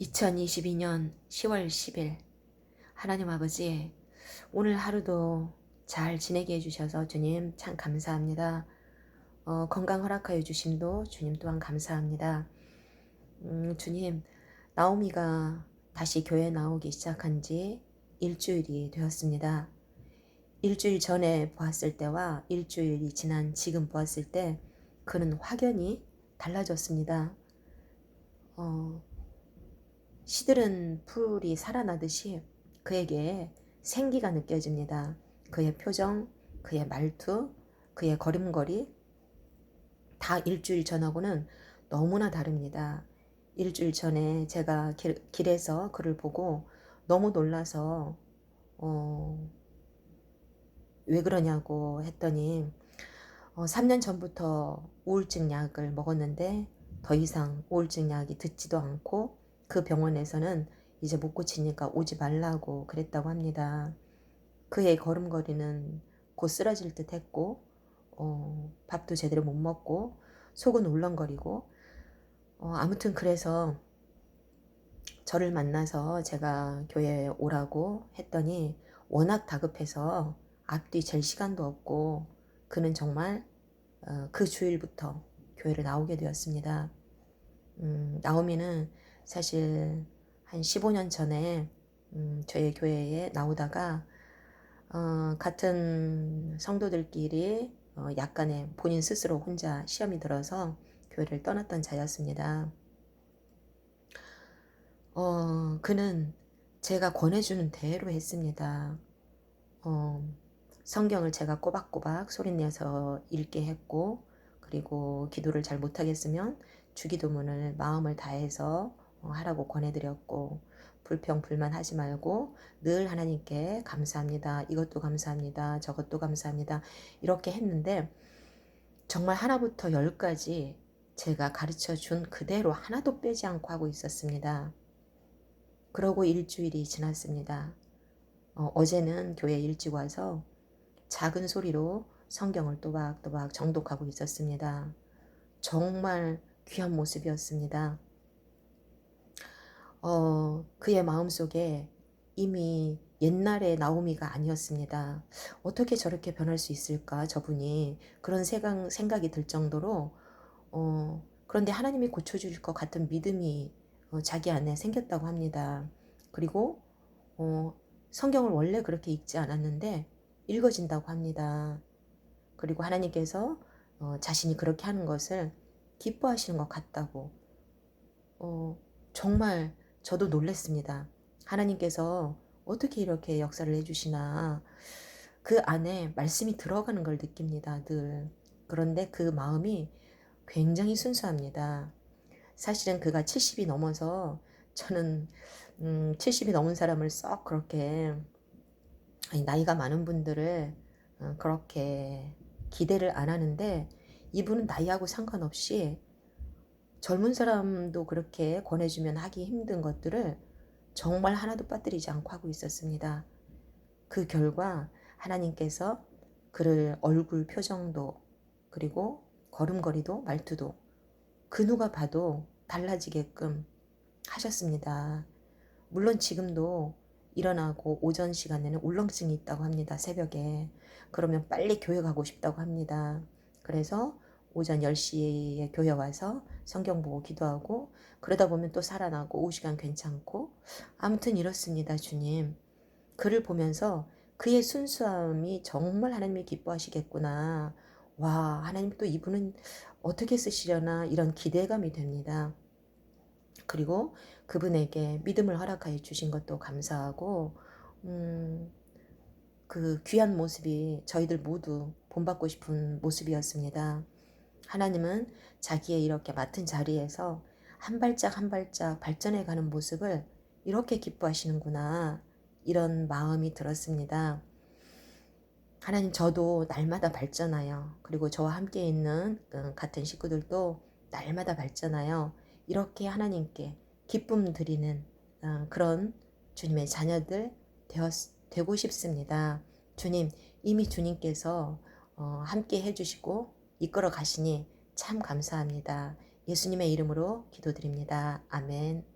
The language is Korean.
2022년 10월 10일 하나님 아버지 오늘 하루도 잘 지내게 해주셔서 주님 참 감사합니다. 어, 건강 허락하여 주심도 주님 또한 감사합니다. 음, 주님 나오미가 다시 교회 나오기 시작한 지 일주일이 되었습니다. 일주일 전에 보았을 때와 일주일이 지난 지금 보았을 때 그는 확연히 달라졌습니다. 어, 시들은 풀이 살아나듯이 그에게 생기가 느껴집니다. 그의 표정, 그의 말투, 그의 걸음걸이 다 일주일 전하고는 너무나 다릅니다. 일주일 전에 제가 길, 길에서 그를 보고 너무 놀라서 어, 왜 그러냐고 했더니 어, 3년 전부터 우울증 약을 먹었는데 더 이상 우울증 약이 듣지도 않고 그 병원에서는 이제 못 고치니까 오지 말라고 그랬다고 합니다. 그의 걸음걸이는 곧 쓰러질 듯 했고, 어, 밥도 제대로 못 먹고, 속은 울렁거리고, 어, 아무튼 그래서 저를 만나서 제가 교회에 오라고 했더니 워낙 다급해서 앞뒤 잴 시간도 없고, 그는 정말 어, 그 주일부터 교회를 나오게 되었습니다. 음, 나오미는 사실 한 15년 전에 음, 저희 교회에 나오다가 어, 같은 성도들끼리 어, 약간의 본인 스스로 혼자 시험이 들어서 교회를 떠났던 자였습니다. 어, 그는 제가 권해주는 대로 했습니다. 어, 성경을 제가 꼬박꼬박 소리내서 읽게 했고, 그리고 기도를 잘 못하겠으면 주기도문을 마음을 다해서 어, 하라고 권해드렸고, 불평, 불만 하지 말고 늘 하나님께 감사합니다. 이것도 감사합니다. 저것도 감사합니다. 이렇게 했는데, 정말 하나부터 열까지 제가 가르쳐 준 그대로 하나도 빼지 않고 하고 있었습니다. 그러고 일주일이 지났습니다. 어, 어제는 교회 일찍 와서 작은 소리로 성경을 또박또박 정독하고 있었습니다. 정말 귀한 모습이었습니다. 어, 그의 마음속에 이미 옛날의 나오미가 아니었습니다. 어떻게 저렇게 변할 수 있을까, 저분이. 그런 생각, 생각이 들 정도로, 어, 그런데 하나님이 고쳐줄 것 같은 믿음이 어, 자기 안에 생겼다고 합니다. 그리고, 어, 성경을 원래 그렇게 읽지 않았는데, 읽어진다고 합니다. 그리고 하나님께서 어, 자신이 그렇게 하는 것을 기뻐하시는 것 같다고. 어, 정말 저도 놀랐습니다. 하나님께서 어떻게 이렇게 역사를 해주시나. 그 안에 말씀이 들어가는 걸 느낍니다, 늘. 그런데 그 마음이 굉장히 순수합니다. 사실은 그가 70이 넘어서 저는 음, 70이 넘은 사람을 썩 그렇게 아니, 나이가 많은 분들을 어, 그렇게 기대를 안 하는데 이분은 나이하고 상관없이 젊은 사람도 그렇게 권해주면 하기 힘든 것들을 정말 하나도 빠뜨리지 않고 하고 있었습니다. 그 결과 하나님께서 그를 얼굴 표정도 그리고 걸음걸이도 말투도 그 누가 봐도 달라지게끔 하셨습니다. 물론 지금도 일어나고 오전 시간에는 울렁증이 있다고 합니다. 새벽에. 그러면 빨리 교회 가고 싶다고 합니다. 그래서 오전 10시에 교회 와서 성경 보고 기도하고 그러다 보면 또 살아나고 오후 시간 괜찮고 아무튼 이렇습니다. 주님. 그를 보면서 그의 순수함이 정말 하나님이 기뻐하시겠구나. 와, 하나님 또 이분은 어떻게 쓰시려나 이런 기대감이 됩니다. 그리고 그분에게 믿음을 허락하여 주신 것도 감사하고, 음, 그 귀한 모습이 저희들 모두 본받고 싶은 모습이었습니다. 하나님은 자기의 이렇게 맡은 자리에서 한 발짝 한 발짝 발전해 가는 모습을 이렇게 기뻐하시는구나. 이런 마음이 들었습니다. 하나님 저도 날마다 발전하여 그리고 저와 함께 있는 그 같은 식구들도 날마다 발전하여 이렇게 하나님께 기쁨 드리는 어, 그런 주님의 자녀들 되었, 되고 싶습니다. 주님, 이미 주님께서 어, 함께 해주시고 이끌어 가시니 참 감사합니다. 예수님의 이름으로 기도드립니다. 아멘.